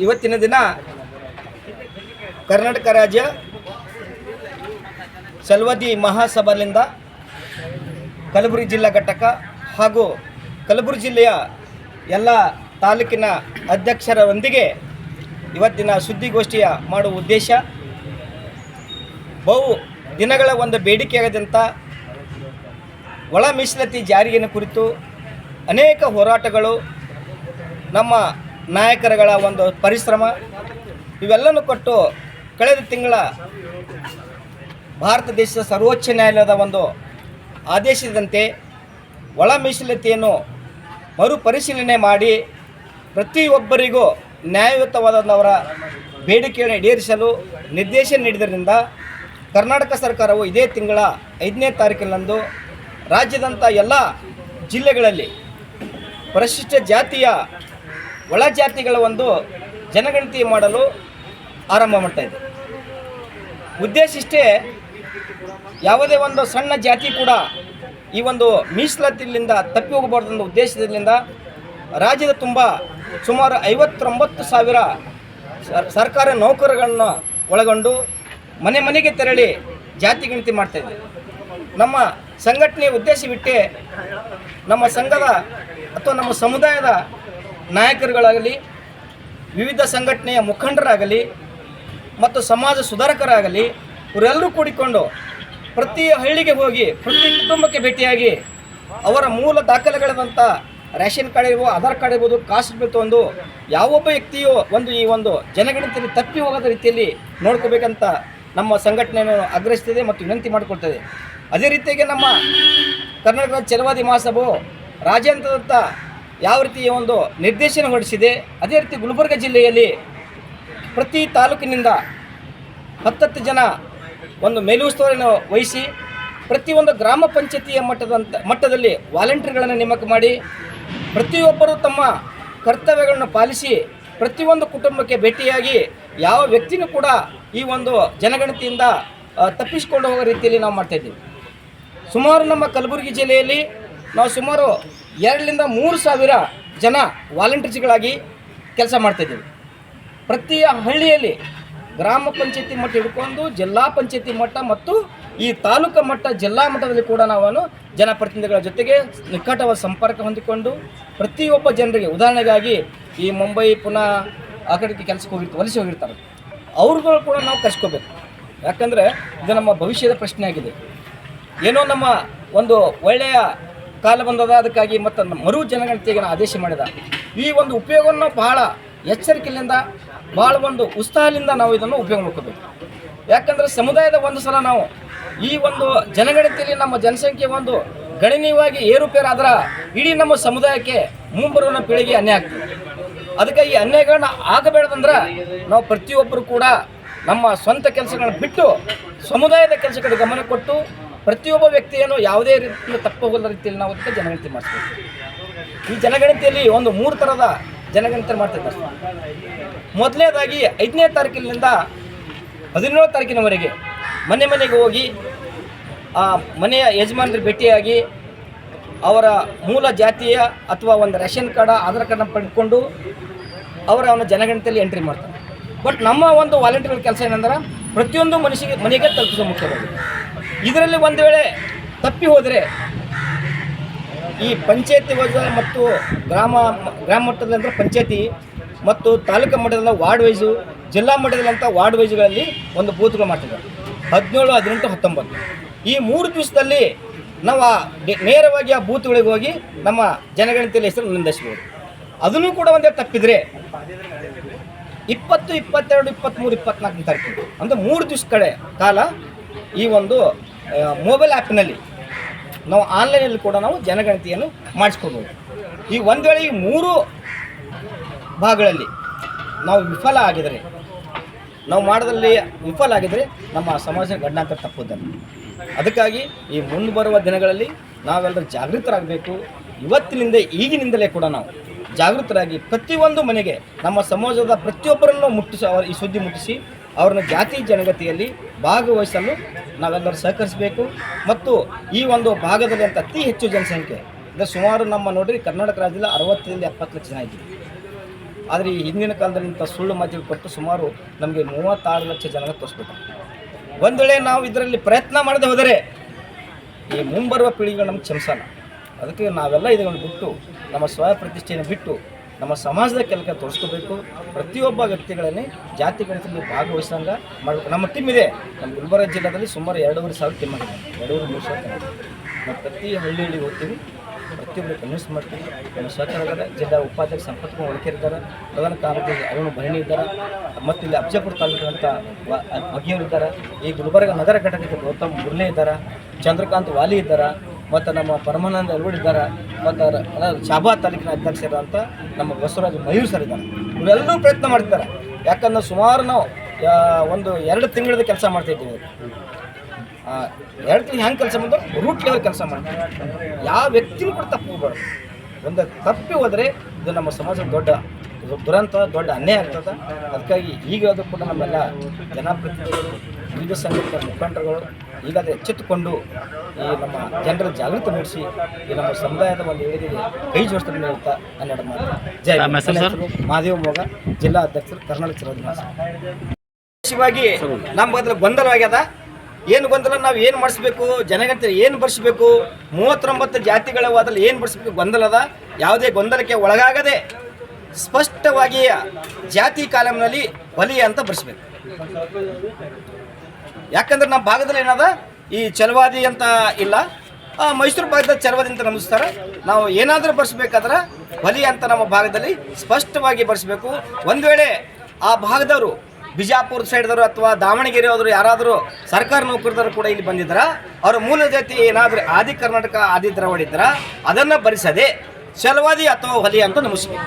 ಇವತ್ತಿನ ದಿನ ಕರ್ನಾಟಕ ರಾಜ್ಯ ಸಲ್ವದಿ ಮಹಾಸಭಾದಿಂದ ಕಲಬುರಗಿ ಜಿಲ್ಲಾ ಘಟಕ ಹಾಗೂ ಕಲಬುರಗಿ ಜಿಲ್ಲೆಯ ಎಲ್ಲ ತಾಲೂಕಿನ ಅಧ್ಯಕ್ಷರೊಂದಿಗೆ ಇವತ್ತಿನ ಸುದ್ದಿಗೋಷ್ಠಿಯ ಮಾಡುವ ಉದ್ದೇಶ, ಬಹು ದಿನಗಳ ಒಂದು ಬೇಡಿಕೆಯಾದಂಥ ಒಳ ಮೀಸಲಾತಿ ಜಾರಿಯನ್ನು ಕುರಿತು ಅನೇಕ ಹೋರಾಟಗಳು ನಮ್ಮ ನಾಯಕರುಗಳ ಒಂದು ಪರಿಶ್ರಮ, ಇವೆಲ್ಲನೂ ಕೊಟ್ಟು ಕಳೆದ ತಿಂಗಳ ಭಾರತ ದೇಶದ ಸರ್ವೋಚ್ಚ ನ್ಯಾಯಾಲಯದ ಒಂದು ಆದೇಶದಂತೆ ಒಳ ಮೀಸಲಾತಿಯನ್ನು ಮರುಪರಿಶೀಲನೆ ಮಾಡಿ ಪ್ರತಿಯೊಬ್ಬರಿಗೂ ನ್ಯಾಯಯುತವಾದವರ ಬೇಡಿಕೆಯನ್ನು ಈಡೇರಿಸಲು ನಿರ್ದೇಶನ ನೀಡಿದ್ದರಿಂದ ಕರ್ನಾಟಕ ಸರ್ಕಾರವು ಇದೇ ತಿಂಗಳ ಐದನೇ ತಾರೀಕಿನಂದು ರಾಜ್ಯದಂಥ ಎಲ್ಲ ಜಿಲ್ಲೆಗಳಲ್ಲಿ ಪರಿಶಿಷ್ಟ ಜಾತಿಯ ಒಳ ಜಾತಿಗಳ ಒಂದು ಜನಗಣತಿ ಮಾಡಲು ಆರಂಭ ಮಾಡ್ತಾ ಇದೆ. ಉದ್ದೇಶ ಇಷ್ಟೇ, ಯಾವುದೇ ಒಂದು ಸಣ್ಣ ಜಾತಿ ಕೂಡ ಈ ಒಂದು ಮೀಸಲಾತಿಯಿಂದ ತಪ್ಪಿ ಹೋಗಬಾರ್ದು ಉದ್ದೇಶದಿಂದ ರಾಜ್ಯದ ತುಂಬ ಸುಮಾರು ಐವತ್ತೊಂಬತ್ತು ಸಾವಿರ ಸರ್- ಸರ್ಕಾರಿ ನೌಕರರನ್ನು ಒಳಗೊಂಡು ಮನೆ ಮನೆಗೆ ತೆರಳಿ ಜಾತಿ ಗಣತಿ ಮಾಡ್ತಾ ಇದೆ. ನಮ್ಮ ಸಂಘಟನೆಯ ಉದ್ದೇಶವಿಟ್ಟೆ ನಮ್ಮ ಸಂಘದ ಅಥವಾ ನಮ್ಮ ಸಮುದಾಯದ ನಾಯಕರುಗಳಾಗಲಿ, ವಿವಿಧ ಸಂಘಟನೆಯ ಮುಖಂಡರಾಗಲಿ ಮತ್ತು ಸಮಾಜ ಸುಧಾರಕರಾಗಲಿ ಇವರೆಲ್ಲರೂ ಕೂಡಿಕೊಂಡು ಪ್ರತಿ ಹಳ್ಳಿಗೆ ಹೋಗಿ, ಪ್ರತಿ ಕುಟುಂಬಕ್ಕೆ ಭೇಟಿಯಾಗಿ ಅವರ ಮೂಲ ದಾಖಲೆಗಳಾದಂಥ ರೇಷನ್ ಕಾರ್ಡ್ ಇರ್ಬೋದು, ಆಧಾರ್ ಕಾರ್ಡ್ ಇರ್ಬೋದು ಕಾಸ್ಟ್ ಒಂದು ಯಾವೊಬ್ಬ ವ್ಯಕ್ತಿಯು ಒಂದು ಈ ಒಂದು ಜನಗಣತಿಯಲ್ಲಿ ತಪ್ಪಿ ಹೋಗದ ರೀತಿಯಲ್ಲಿ ನೋಡ್ಕೋಬೇಕಂತ ನಮ್ಮ ಸಂಘಟನೆಯನ್ನು ಆಗ್ರಹಿಸ್ತಿದೆ ಮತ್ತು ವಿನಂತಿ ಮಾಡಿಕೊಳ್ತದೆ. ಅದೇ ರೀತಿಯಾಗಿ ನಮ್ಮ ಕರ್ನಾಟಕ ಚಲವಾದಿ ಮಹಾಸಭೆಯು ರಾಜ್ಯಾಂತದಂಥ ಯಾವ ರೀತಿಯ ಒಂದು ನಿರ್ದೇಶನ ಹೊರಡಿಸಿದೆ, ಅದೇ ರೀತಿ ಗುಲ್ಬರ್ಗ ಜಿಲ್ಲೆಯಲ್ಲಿ ಪ್ರತಿ ತಾಲೂಕಿನಿಂದ ಹತ್ತತ್ತು ಜನ ಒಂದು ಮೇಲುಸ್ತುವಾರಿಯನ್ನು ವಹಿಸಿ ಪ್ರತಿಯೊಂದು ಗ್ರಾಮ ಪಂಚಾಯತಿಯ ಮಟ್ಟದಂತ, ಮಟ್ಟದಲ್ಲಿ ವಾಲಂಟಿಯರ್ಗಳನ್ನು ನೇಮಕ ಮಾಡಿ, ಪ್ರತಿಯೊಬ್ಬರು ತಮ್ಮ ಕರ್ತವ್ಯಗಳನ್ನು ಪಾಲಿಸಿ ಪ್ರತಿಯೊಂದು ಕುಟುಂಬಕ್ಕೆ ಭೇಟಿಯಾಗಿ ಯಾವ ವ್ಯಕ್ತಿನೂ ಕೂಡ ಈ ಒಂದು ಜನಗಣತಿಯಿಂದ ತಪ್ಪಿಸಿಕೊಂಡು ಹೋಗೋ ರೀತಿಯಲ್ಲಿ ನಾವು ಮಾಡ್ತಾಯಿದ್ದೀವಿ ಸುಮಾರು ನಮ್ಮ ಕಲಬುರಗಿ ಜಿಲ್ಲೆಯಲ್ಲಿ ನಾವು ಸುಮಾರು ಎರಡರಿಂದ ಮೂರು ಸಾವಿರ ಜನ ವಾಲಂಟಿಯರ್ಸ್ಗಳಾಗಿ ಕೆಲಸ ಮಾಡ್ತಾಯಿದ್ದೀವಿ ಪ್ರತಿ ಹಳ್ಳಿಯಲ್ಲಿ ಗ್ರಾಮ ಪಂಚಾಯತಿ ಮಟ್ಟ ಹಿಡ್ಕೊಂಡು ಜಿಲ್ಲಾ ಪಂಚಾಯತಿ ಮಟ್ಟ ಮತ್ತು ಈ ತಾಲೂಕು ಮಟ್ಟ, ಜಿಲ್ಲಾ ಮಟ್ಟದಲ್ಲಿ ಕೂಡ ನಾವು ಜನಪ್ರತಿನಿಧಿಗಳ ಜೊತೆಗೆ ನಿಕಟವಾದ ಸಂಪರ್ಕ ಹೊಂದಿಕೊಂಡು ಪ್ರತಿಯೊಬ್ಬ ಜನರಿಗೆ ಉದಾಹರಣೆಗಾಗಿ ಈ ಮುಂಬೈ ಪುನಃ ಆ ಕಡೆಗೆ ಕೆಲಸಕ್ಕೆ ಹೋಗಿರ್ತಾರೆ ವಲಸೆ ಹೋಗಿರ್ತಾರೆ. ಅವ್ರುಗಳು ಕೂಡ ನಾವು ಕರ್ಸ್ಕೋಬೇಕು. ಯಾಕಂದರೆ ಇದು ನಮ್ಮ ಭವಿಷ್ಯದ ಪ್ರಶ್ನೆ ಆಗಿದೆ ಏನೋ ನಮ್ಮ ಒಂದು ಒಳ್ಳೆಯ ಕಾಲ ಬಂದದ, ಅದಕ್ಕಾಗಿ ಮತ್ತು ಮರು ಜನಗಣತಿಗೆ ಆದೇಶ ಮಾಡಿದ. ಈ ಒಂದು ಉಪಯೋಗವನ್ನು ಬಹಳ ಎಚ್ಚರಿಕೆಯಿಂದ ಭಾಳ ಒಂದು ಉತ್ಸಾಹದಿಂದ ನಾವು ಇದನ್ನು ಉಪಯೋಗ ಮಾಡ್ಕೋಬೇಕು. ಯಾಕಂದರೆ ಸಮುದಾಯದ ಒಂದು ಸಲ ನಾವು ಈ ಒಂದು ಜನಗಣತಿಯಲ್ಲಿ ನಮ್ಮ ಜನಸಂಖ್ಯೆ ಒಂದು ಗಣನೀಯವಾಗಿ ಏರುಪೇರಾದ್ರೆ ಇಡೀ ನಮ್ಮ ಸಮುದಾಯಕ್ಕೆ ಮುಂಬರುವ ಪೀಳಿಗೆ ಅನ್ಯಾಯ ಆಗ್ತದೆ. ಅದಕ್ಕೆ ಈ ಅನ್ಯಾಯಗಳನ್ನ ಆಗಬೇಡದಂದ್ರೆ ನಾವು ಪ್ರತಿಯೊಬ್ಬರು ಕೂಡ ನಮ್ಮ ಸ್ವಂತ ಕೆಲಸಗಳನ್ನ ಬಿಟ್ಟು ಸಮುದಾಯದ ಕೆಲಸಗಳಿಗೆ ಗಮನ ಕೊಟ್ಟು ಪ್ರತಿಯೊಬ್ಬ ವ್ಯಕ್ತಿಯನ್ನು ಯಾವುದೇ ರೀತಿಯ ತಪ್ಪುಗಳ ರೀತಿಯಲ್ಲಿ ನಾವು ಜನಗಣತಿ ಮಾಡಿಸ್ಬೇಕು ಈ ಜನಗಣತಿಯಲ್ಲಿ ಒಂದು ಮೂರು ಥರದ ಜನಗಣತಿ ಮಾಡ್ತಿದ್ದಾರೆ ಮೊದಲನೇದಾಗಿ ಐದನೇ ತಾರೀಕಿನಿಂದ ಹದಿನೇಳು ತಾರೀಕಿನವರೆಗೆ ಮನೆ ಮನೆಗೆ ಹೋಗಿ, ಆ ಮನೆಯ ಯಜಮಾನರಿಗೆ ಭೇಟಿಯಾಗಿ ಅವರ ಮೂಲ ಜಾತಿಯ ಅಥವಾ ಒಂದು ರೇಷನ್ ಕಾರ್ಡ, ಆಧಾರ್ ಕಾರ್ಡನ್ನ ಪಡ್ಕೊಂಡು ಅವರ ಅವನ ಜನಗಣತಿಯಲ್ಲಿ ಎಂಟ್ರಿ ಮಾಡ್ತಾರೆ. ಬಟ್ ನಮ್ಮ ಒಂದು ವಾಲಂಟಿಯರ್ ಕೆಲಸ ಏನಂದ್ರೆ ಪ್ರತಿಯೊಂದು ಮನುಷ್ಯಗೆ ಮನೆಗೆ ತಲುಪಿಸೋ ಮುಖ್ಯವಾಗಿದೆ. ಇದರಲ್ಲಿ ಒಂದು ವೇಳೆ ತಪ್ಪಿ ಹೋದರೆ ಈ ಪಂಚಾಯತಿ ಮತ್ತು ಗ್ರಾಮ ಗ್ರಾಮ ಮಟ್ಟದಲ್ಲಿ ಅಂದರೆ ಪಂಚಾಯತಿ ಮತ್ತು ತಾಲೂಕು ಮಟ್ಟದಲ್ಲಿ ವಾರ್ಡ್ ವೈಸು, ಜಿಲ್ಲಾ ಮಟ್ಟದಲ್ಲಂಥ ವಾರ್ಡ್ ವೈಸ್ಗಳಲ್ಲಿ ಒಂದು ಬೂತ್ಗಳು ಮಾಡ್ತಿದ್ದಾರೆ. ಹದಿನೇಳು, ಹದಿನೆಂಟು, ಹತ್ತೊಂಬತ್ತು. ಈ ಮೂರು ದಿವಸದಲ್ಲಿ ನಾವು ಆ ನೇರವಾಗಿ ಆ ಬೂತ್ಗಳಿಗೆ ಹೋಗಿ ನಮ್ಮ ಜನಗಣತಿಯಲ್ಲಿ ಹೆಸರು ನೋಂದಾಯಿಸ್ಬೋದು. ಅದನ್ನು ಕೂಡ ಒಂದೇ ತಪ್ಪಿದರೆ ಇಪ್ಪತ್ತು, ಇಪ್ಪತ್ತೆರಡು ಇಪ್ಪತ್ತ್ಮೂರು ಇಪ್ಪತ್ನಾಲ್ಕನೇ ತಾರೀಕು. ಅಂದರೆ ಮೂರು ದಿವಸ ಕಡೆ ಕಾಲ ಈ ಒಂದು ಮೊಬೈಲ್ ಆ್ಯಪ್ನಲ್ಲಿ ನಾವು ಆನ್ಲೈನಲ್ಲಿ ಕೂಡ ನಾವು ಜನಗಣತಿಯನ್ನು ಮಾಡಿಸ್ಕೊಬೋದು. ಈ ಒಂದು ವೇಳೆ ಈ ಮೂರು ಭಾಗಗಳಲ್ಲಿ ನಾವು ವಿಫಲ ಆಗಿದರೆ, ನಾವು ಮಾಡೋದ್ರಲ್ಲಿ ವಿಫಲ ಆಗಿದರೆ ನಮ್ಮ ಸಮಾಜ ಗಂಡಾಂತರ ತಪ್ಪುದನ್ನು. ಅದಕ್ಕಾಗಿ ಈ ಮುಂದೆ ಬರುವ ದಿನಗಳಲ್ಲಿ ನಾವೆಲ್ಲರೂ ಜಾಗೃತರಾಗಬೇಕು. ಇವತ್ತಿನಿಂದ ಈಗಿನಿಂದಲೇ ಕೂಡ ನಾವು ಜಾಗೃತರಾಗಿ ಪ್ರತಿಯೊಂದು ಮನೆಗೆ ನಮ್ಮ ಸಮಾಜದ ಪ್ರತಿಯೊಬ್ಬರನ್ನು ಮುಟ್ಟಿಸಿ, ಈ ಸುದ್ದಿ ಮುಟ್ಟಿಸಿ ಅವ್ರನ್ನ ಜಾತಿ ಜನಗತಿಯಲ್ಲಿ ಭಾಗವಹಿಸಲು ನಾವೆಲ್ಲರೂ ಸಹಕರಿಸಬೇಕು. ಮತ್ತು ಈ ಒಂದು ಭಾಗದಲ್ಲಿ ಅಂತ ಅತಿ ಹೆಚ್ಚು ಜನಸಂಖ್ಯೆ, ಅಂದರೆ ಸುಮಾರು ನಮ್ಮ ನೋಡಿರಿ ಕರ್ನಾಟಕ ರಾಜ್ಯದಲ್ಲಿ ಅರವತ್ತರಿಂದ ಎಪ್ಪತ್ತು ಲಕ್ಷ ಜನ ಇದ್ದೀವಿ. ಆದರೆ ಈ ಹಿಂದಿನ ಕಾಲದಲ್ಲಿ ಇಂಥ ಸುಳ್ಳು ಮಾತಿಗೆ ಕೊಟ್ಟು ಸುಮಾರು ನಮಗೆ ಮೂವತ್ತಾರು ಲಕ್ಷ ಜನ ತೋರಿಸ್ಬೇಕು. ಒಂದು ವೇಳೆ ನಾವು ಇದರಲ್ಲಿ ಪ್ರಯತ್ನ ಮಾಡದೆ ಹೋದರೆ ಈ ಮುಂಬರುವ ಪೀಳಿಗೆಗಳು ನಮ್ಗೆ ಕ್ಷಮಿಸಲ್ಲ. ಅದಕ್ಕೆ ನಾವೆಲ್ಲ ಇದನ್ನು ಬಿಟ್ಟು, ನಮ್ಮ ಸ್ವಯ ಪ್ರತಿಷ್ಠೆಯನ್ನು ಬಿಟ್ಟು ನಮ್ಮ ಸಮಾಜದ ಕೆಲಸ ತೋರಿಸ್ಕೋಬೇಕು. ಪ್ರತಿಯೊಬ್ಬ ವ್ಯಕ್ತಿಗಳನ್ನೇ ಜಾತಿ ಗಣಿತದಲ್ಲಿ ಭಾಗವಹಿಸಂಗ ಮಾಡಬೇಕು. ನಮ್ಮ ಟೀಮ್ ಇದೆ. ನಮ್ಮ ಗುಲ್ಬರ್ಗ ಜಿಲ್ಲೆಯಲ್ಲಿ ಸುಮಾರು ಎರಡೂವರೆ ಸಾವಿರ ಟೀಮ್ ಆಗಿದೆ. ಎರಡೂವರೆ, ಮೂರು ಸಾವಿರ ನಾವು ಪ್ರತಿ ಹಳ್ಳಿ ಹಳ್ಳಿ ಹೋಗ್ತೀವಿ. ಪ್ರತಿಯೊಬ್ಬರು ಕನ್ವಿನ್ಸ್ ಮಾಡ್ತೀವಿ. ನಮ್ಮ ಸಹಕಾರದ ಜಿಲ್ಲಾ ಉಪಾಧ್ಯಕ್ಷ ಸಂಪತ್ ಕುಮಾರ್ ಒಳಕೆ ಇದ್ದಾರೆ ಪ್ರಧಾನ ಕಾರ್ಯದರ್ಶಿ ಅರುಣ್ ಭರಣಿ ಇದ್ದಾರೆ. ಮತ್ತು ಇಲ್ಲಿ ಅಬ್ಜಾಪುರ ತಾಲೂಕಿನಂಥ ಇದ್ದಾರೆ. ಈ ಗುಲ್ಬರ್ಗ ನಗರ ಘಟಕಕ್ಕೆ ಗೌತಮ್ ಮುರ್ಲೆ ಇದ್ದಾರೆ. ಚಂದ್ರಕಾಂತ್ ವಾಲಿ ಇದ್ದಾರೆ. ಮತ್ತು ನಮ್ಮ ಪರಮಾನಂದ ಅಲ್ವಡ್ ಇದ್ದಾರೆ. ಮತ್ತು ಶಾಬಾ ತಾಲೂಕಿನ ಅಧ್ಯಕ್ಷರಂತ ನಮ್ಮ ಬಸವರಾಜ ಮಯೂರ್ ಸರ್ ಇದ್ದಾರೆ. ಇವರೆಲ್ಲರೂ ಪ್ರಯತ್ನ ಮಾಡ್ತಿದ್ದಾರೆ ಯಾಕಂದ್ರೆ ಸುಮಾರು ನಾವು ಒಂದು ಎರಡು ತಿಂಗಳದ ಕೆಲಸ ಮಾಡ್ತಾ ಇದ್ದೀವಿ. ಆ, ಎರಡು ತಿಂಗಳು ಹೆಂಗೆ ಕೆಲಸ ಮಾಡಿದ್ರು? ರೂಟ್ ಲೆವೆಲ್ ಕೆಲಸ ಮಾಡ್ತೀವಿ ಯಾವ ವ್ಯಕ್ತಿನೂ ಕೂಡ ತಪ್ಪು ಹೋಗ್ಬಾರ್ದು. ಒಂದು ತಪ್ಪಿ ಹೋದರೆ ಇದು ನಮ್ಮ ಸಮಾಜದ ದೊಡ್ಡ ದುರಂತ ದೊಡ್ಡ ಅನ್ಯಾಯ ಆಗ್ತದೆ. ಅದಕ್ಕಾಗಿ ಈಗ ಅದು ಕೂಡ ನಮ್ಮೆಲ್ಲ ಜನಪ್ರತಿನಿಧಿಗಳು ವಿವಿಧ ಸಂಘಟನೆ ಮುಖಂಡರುಗಳು ಈಗಾಗಲೇ ಎಚ್ಚೆತ್ತುಕೊಂಡು ಈ ನಮ್ಮ ಜನರ ಜಾಗೃತಿ ಮೂಡಿಸಿ ಈ ನಮ್ಮ ಸಮುದಾಯದ ಒಂದು ಏಳಿಗೆಗೆ ಕೈ ಜೋಡಿಸ್ತಾರೆ ಅಂತ ಹೇಳ್ತಾ ಹನ್ನೆರಡು ಮಾತು? ಮಹಾದೇವ ಮೋಗ ಜಿಲ್ಲಾ ಅಧ್ಯಕ್ಷರು ಕರ್ನಾಟಕ ಚಿರೋದ್ಮಾಸ ವಿಶೇಷವಾಗಿ ನಮ್ಮ ಬದಲು ಗೊಂದಲವಾಗ್ಯದ ಏನು ಗೊಂದಲ? ನಾವು ಏನು ಮಾಡಿಸ್ಬೇಕು? ಜನಗಣತಿ ಏನು ಬರ್ಸ್ಬೇಕು? ಮೂವತ್ತೊಂಬತ್ತು ಜಾತಿಗಳ ಅದ್ರಲ್ಲಿ ಏನು ಬರ್ಸ್ಬೇಕು? ಗೊಂದಲದ ಯಾವುದೇ ಗೊಂದಲಕ್ಕೆ ಒಳಗಾಗದೆ ಸ್ಪಷ್ಟವಾಗಿ ಜಾತಿ ಕಾಲಮ್ನಲ್ಲಿ ಬಲಿ ಅಂತ ಬರ್ಸ್ಬೇಕು. ಯಾಕಂದ್ರೆ ನಮ್ಮ ಭಾಗದಲ್ಲಿ ಏನದ? ಈ ಚಲವಾದಿ ಅಂತ ಇಲ್ಲ. ಮೈಸೂರು ಭಾಗದ ಚಲವಾದಿ ಅಂತ ನಮಿಸ್ತಾರೆ ನಾವು ಏನಾದರೂ ಬರ್ಸ್ಬೇಕಾದ್ರೆ ಬಲಿ ಅಂತ ನಮ್ಮ ಭಾಗದಲ್ಲಿ ಸ್ಪಷ್ಟವಾಗಿ ಬರ್ಸ್ಬೇಕು. ಒಂದು ವೇಳೆ ಆ ಭಾಗದವರು, ಬಿಜಾಪುರ ಸೈಡ್ದವರು ಅಥವಾ ದಾವಣಗೆರೆ ಅವರು ಯಾರಾದರೂ ಸರ್ಕಾರಿ ನೌಕರದವರು ಕೂಡ ಇಲ್ಲಿ ಬಂದಿದ್ರ, ಅವರ ಮೂಲ ಜಾತಿ ಏನಾದರೂ ಆದಿ ಕರ್ನಾಟಕ ಆದಿ ದ್ರಾವಣ ಅದನ್ನು ಭರಿಸದೆ ಚಲವಾದಿ ಅಥವಾ ಹೊಲಿ ಅಂತ ನಮಸ್ಕಾರ.